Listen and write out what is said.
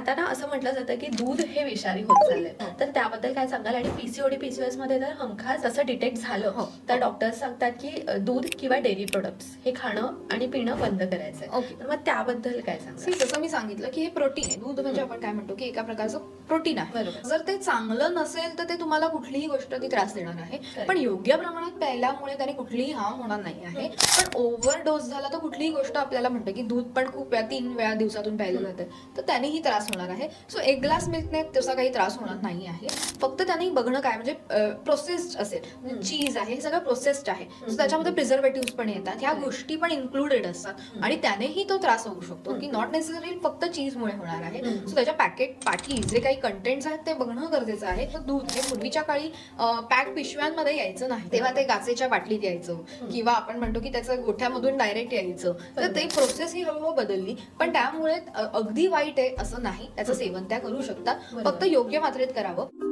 आता ना असं म्हटलं जातं की दूध हे विषारी होत चाललंय. तर त्याबद्दल काय सांगाल? आणि पीसीओडी पीसीओएसमध्ये जर हमखास असं डिटेक्ट झालं. हो. तर डॉक्टर्स सांगतात की दूध किंवा डेअरी प्रोडक्ट्स हे खाणं आणि पिणं बंद करायचंय. तर मग त्याबद्दल काय सांगाल? जसं मी सांगितलं की हे प्रोटीन आहे. दूध म्हणजे आपण काय म्हणतो की एका प्रकारचं प्रोटीन आहे. बरोबर. जर ते चांगलं नसेल तर ते तुम्हाला कुठलीही गोष्ट ती त्रास देणार आहे. पण योग्य प्रमाणात प्यायल्यामुळे त्याने कुठलीही हार्म होणार नाही आहे. पण ओव्हर डोस झाला तर कुठलीही गोष्ट आपल्याला म्हणते की दूध पण खूप वेळा तीन वेळा दिवसातून प्यायलं जाते. तर त्यानेही त्रास होणार आहे. सो एक ग्लास मिल्कने तसा काही त्रास होणार नाही आहे. फक्त त्याने बघणं काय म्हणजे प्रोसेस्ड असेल. चीज आहे हे सगळं प्रोसेस्ड आहे. सो त्याच्यामध्ये प्रिझर्वेटिव्ह पण येतात. ह्या. गोष्टी पण इन्क्लुडेड असतात. आणि त्यानेही तो त्रास होऊ शकतो की नॉट नेसेसरी फक्त चीजमुळे होणार आहे. सो त्याच्या पॅकेट पाठी जे काही कंटेंट्स आहेत ते बघणं गरजेचं आहे. तर दूध हे पूर्वीच्या काळी पॅक पिशव्यांमध्ये यायचं नाही. तेव्हा ते काचेच्या बाटलीत यायचं. किंवा आपण म्हणतो की त्याचं गोठ्यामधून डायरेक्ट यायचं. तर ते प्रोसेस ही हळूहळू बदलली. पण त्यामुळे अगदी वाईट आहे असं नाही. त्याचं सेवन त्या करू शकतात फक्त योग्य मात्रेत करावं.